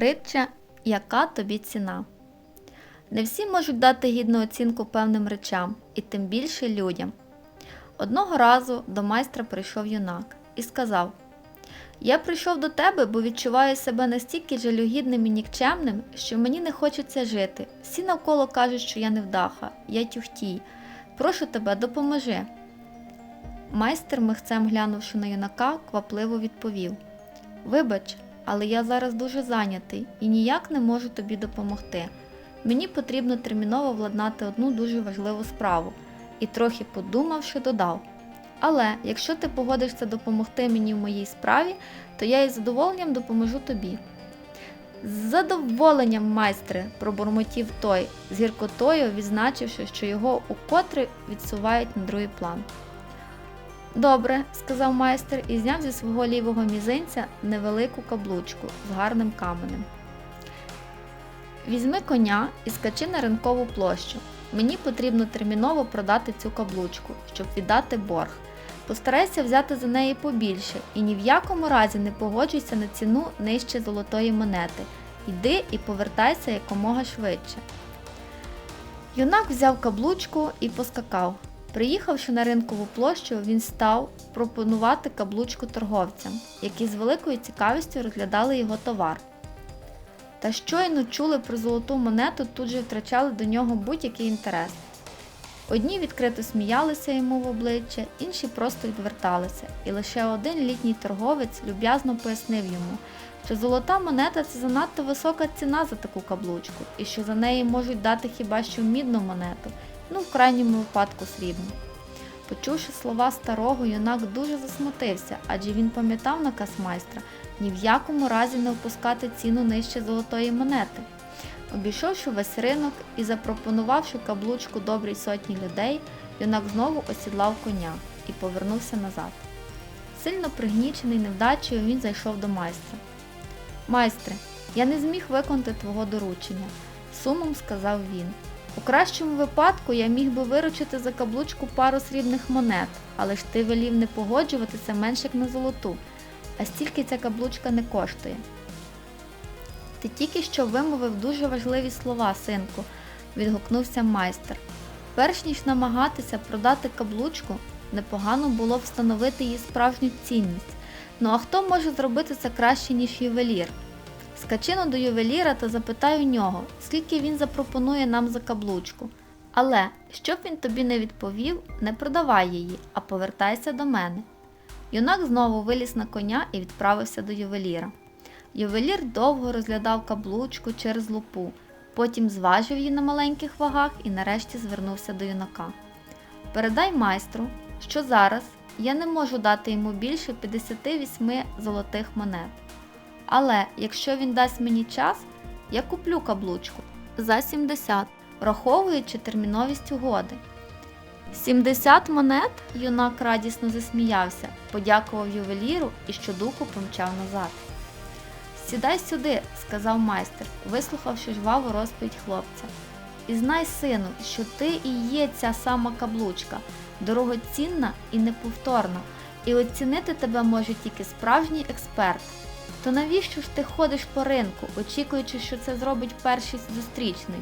Притча Яка тобі ціна? Не всі можуть дати гідну оцінку певним речам, і тим більше людям. Одного разу до майстра прийшов юнак і сказав: Я прийшов до тебе, бо відчуваю себе настільки жалюгідним і нікчемним, що мені не хочеться жити. Всі навколо кажуть, що я невдаха, я тюхтій. Прошу тебе, допоможи. Майстер, михцем глянувши на юнака, квапливо відповів: Вибач, але я зараз дуже зайнятий і ніяк не можу тобі допомогти. Мені потрібно терміново владнати одну дуже важливу справу, і трохи подумавши, додав. Але якщо ти погодишся допомогти мені в моїй справі, то я із задоволенням допоможу тобі. З задоволенням, майстре, пробурмотів той, з гіркотою відзначивши, що його укотре відсувають на другий план. Добре, сказав майстер і зняв зі свого лівого мізинця невелику каблучку з гарним каменем. Візьми коня і скачи на ринкову площу. Мені потрібно терміново продати цю каблучку, щоб віддати борг. Постарайся взяти за неї побільше і ні в якому разі не погоджуйся на ціну нижче золотої монети. Йди і повертайся якомога швидше. Юнак взяв каблучку і поскакав. Приїхавши на ринкову площу, він став пропонувати каблучку торговцям, які з великою цікавістю розглядали його товар. Та щойно чули про золоту монету, тут же втрачали до нього будь-який інтерес. Одні відкрито сміялися йому в обличчя, інші просто відверталися, і лише один літній торговець люб'язно пояснив йому, що золота монета це занадто висока ціна за таку каблучку, і що за неї можуть дати хіба що мідну монету, ну в крайньому випадку срібну. Почувши слова старого, юнак дуже засмутився, адже він пам'ятав наказ майстра ні в якому разі не впускати ціну нижче золотої монети. Обійшовши весь ринок і запропонувавши каблучку добрій сотні людей, юнак знову осідлав коня і повернувся назад. Сильно пригнічений невдачею, він зайшов до майстра. Майстре, я не зміг виконати твого доручення, сумом сказав він. У кращому випадку я міг би виручити за каблучку пару срібних монет, але ж ти велів не погоджуватися менше як на золоту, а стільки ця каблучка не коштує. Ти тільки що вимовив дуже важливі слова, синку, відгукнувся майстер. Перш ніж намагатися продати каблучку, непогано було встановити її справжню цінність. Ну а хто може зробити це краще, ніж ювелір? Скачину до ювеліра та запитай у нього, скільки він запропонує нам за каблучку. Але, щоб він тобі не відповів, не продавай її, а повертайся до мене. Юнак знову виліз на коня і відправився до ювеліра. Ювелір довго розглядав каблучку через лупу, потім зважив її на маленьких вагах і нарешті звернувся до юнака. Передай майстру, що зараз я не можу дати йому більше 58 золотих монет. Але якщо він дасть мені час, я куплю каблучку за 70, враховуючи терміновість угоди. 70 монет? юнак радісно засміявся, подякував ювеліру і щодуху помчав назад. Сідай сюди, сказав майстер, вислухавши жваву розповідь хлопця. І знай, сину, що ти і є ця сама каблучка, дорогоцінна і неповторна, і оцінити тебе може тільки справжній експерт. То навіщо ж ти ходиш по ринку, очікуючи, що це зробить перший зустрічний?